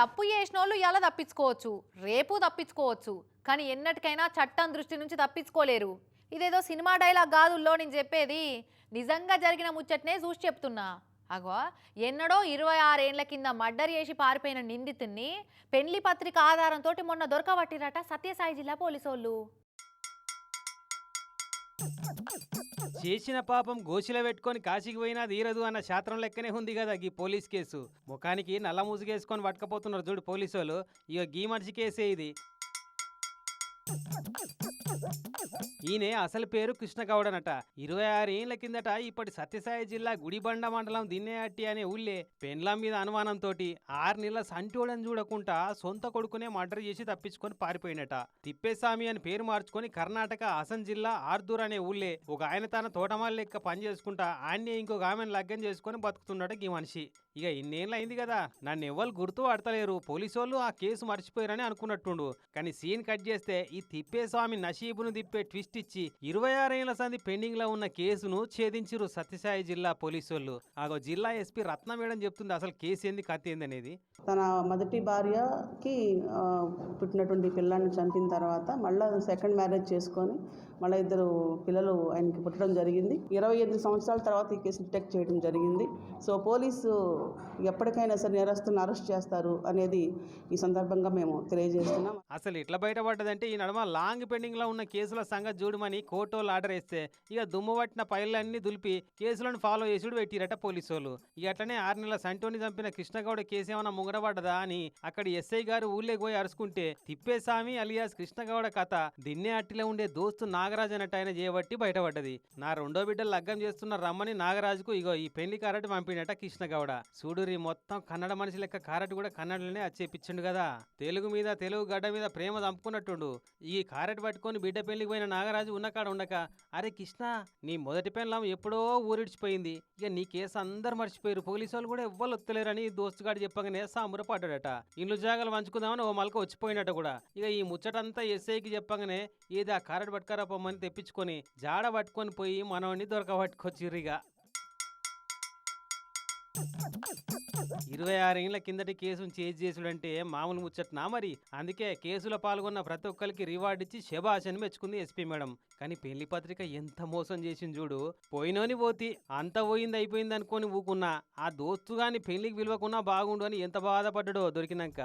తప్పు చేసిన వాళ్ళు ఇలా తప్పించుకోవచ్చు. రేపు తప్పించుకోవచ్చు. కానీ ఎన్నటికైనా చట్టం దృష్టి నుంచి తప్పించుకోలేరు. ఇదేదో సినిమా డైలాగ్ కాదుల్లో నేను చెప్పేది. నిజంగా జరిగిన ముచ్చట్నే చూసి చెప్తున్నా. అగో ఎన్నడో ఇరవై ఆరేండ్ల కింద మర్డర్ చేసి పారిపోయిన నిందితున్ని పెళ్ళి పత్రిక ఆధారంతో మొన్న దొరకబట్టిరట సత్యసాయి జిల్లా పోలీసోళ్ళు. చేసిన పాపం గోసిల పెట్టుకొని కాశీకి పోయినా తీరదు అన్న శాస్త్రం లెక్కనే ఉంది కదా ఈ పోలీస్ కేసు. ముఖానికి నల్ల ముసుగేసుకొని పట్టుకపోతున్నారు చూడు పోలీసు వాళ్ళు ఇక గీ మనిషి కేసే ఇది. ఈయన అసలు పేరు కృష్ణగౌడనట. ఇరవై ఆరు ఏళ్ళ కిందట ఇప్పటి సత్యసాయి జిల్లా గుడిబండ మండలం దిన్నేయట్టి అనే ఊళ్ళే పెండ్లం మీద అనుమానంతో ఆరు నెలల సంటోడని చూడకుండా సొంత కొడుకునే మర్డర్ చేసి తప్పించుకొని పారిపోయినట. తిప్పేస్వామి అని పేరు మార్చుకొని కర్ణాటక అసన్ జిల్లా ఆర్దూర్ అనే ఊళ్ళే ఒక ఆయన తన తోటమాల లెక్క పని చేసుకుంటా ఆయన్ని ఇంకొక ఆమెను లగ్గం చేసుకొని బతుకుతున్నాడు ఈ మనిషి. ఇక ఇన్నేళ్ళు అయింది కదా నన్ను ఎవరు గుర్తు పడతలేరు పోలీసు వాళ్ళు ఆ కేసు మర్చిపోయారని అనుకున్నట్టుండు. కానీ సీన్ కట్ చేస్తే ఈ తిప్పేస్వామి నషీబును తిప్పే ట్విస్ట్ ఇచ్చి ఇరవై ఆరేళ్ళ సంది పెండింగ్లో ఉన్న కేసును ఛేదించిరు సత్యసాయి జిల్లా పోలీసు వాళ్ళు ఆగో జిల్లా ఎస్పీ రత్న మేడం చెప్తుంది అసలు కేసు ఏంది కథ ఏంది అనేది. తన మొదటి భార్యకి పుట్టినటువంటి పిల్లాన్ని చంపిన తర్వాత మళ్ళీ సెకండ్ మ్యారేజ్ చేసుకొని మళ్ళీ ఇద్దరు పిల్లలు ఆయనకి పుట్టడం జరిగింది. ఇరవై ఎనిమిది సంవత్సరాల తర్వాత ఈ కేసు డిటెక్ట్ చేయడం జరిగింది. సో పోలీసు ఎప్పటికైనా సరే నేరస్తులను అరెస్ట్ చేస్తారు అనేది ఈ సందర్భంగా మేము తెలియజేస్తున్నాం. అసలు ఎట్లా బయటపడ్డదంటే ఈ నడమ లాంగ్ పెండింగ్లో ఉన్న కేసుల సంగతి చూడమని కోర్టు ఆర్డర్ వేస్తే ఇక దుమ్ము పట్టిన పైలన్నీ దులిపి కేసులను ఫాలో చేసుడు పెట్టిరట పోలీసు వాళ్ళు ఇక అట్లనే ఆరు నెలల సంటోని చంపిన కృష్ణగౌడ కేసు ఏమైనా ముంగడబడ్డదా అని అక్కడ ఎస్ఐ గారు ఊళ్ళే పోయి అరుచుకుంటే తిప్పేస్వామి అలియాస్ కృష్ణగౌడ కథ దిన్నే అట్టిలో ఉండే దోస్తు నాగరాజు అన్నట్టు ఆయన చేయబట్టి బయటపడ్డది. నా రెండో బిడ్డలు లగ్గం చేస్తున్న రమ్మని నాగరాజుకు ఇగో ఈ పెళ్ళి కారటి పంపినట కృష్ణగౌడ. సూడురి మొత్తం కన్నడ మనిషి లెక్క కారటి కూడా కన్నడలోనే వచ్చేపించిండు కదా. తెలుగు మీద తెలుగు గడ్డ మీద ప్రేమ చంపుకున్నట్టుండు. ఈ కారెట్ పట్టుకొని బిడ్డ పెళ్ళికి పోయిన నాగరాజు ఉన్నకాడ ఉండక. అరే కృష్ణ నీ మొదటి పెళ్ళం ఎప్పుడో ఊరిడిచిపోయింది. ఇక నీ కేసు అందరు మర్చిపోయారు పోలీసు వాళ్ళు కూడా ఎవ్వరు వత్తలేరని దోస్తుగాడు చెప్పగానే సాంబుర పడ్డాడట. ఇల్లు జాగాలు వంచుకుందామని ఓ మలక వచ్చిపోయినట కూడా. ఇక ఈ ముచ్చటంతా ఎస్ఐకి చెప్పగానే ఏది ఆ కారెట్ పట్టుకరా పొమ్మని తెప్పించుకొని జాడ పట్టుకొని పోయి మనవని దొరకబట్టుకొచ్చిర్రిగా ఇరవై ఆరేళ్ళ కిందటి కేసును చేజ్ చేసుడంటే మామూలు ముచ్చట్నా మరి? అందుకే కేసులో పాల్గొన్న ప్రతి ఒక్కరికి రివార్డ్ ఇచ్చి శభాష్ అని మెచ్చుకుంది ఎస్పీ మేడం. కానీ పెళ్ళి పత్రిక ఎంత మోసం చేసింది చూడు. పోయినోని పోతి అంత పోయింది అయిపోయింది అనుకొని ఊకున్నా. ఆ దోస్తు గాని పెళ్ళికి విలువకున్నా బాగుండు అని ఎంత బాధపడ్డాడో దొరికినాక.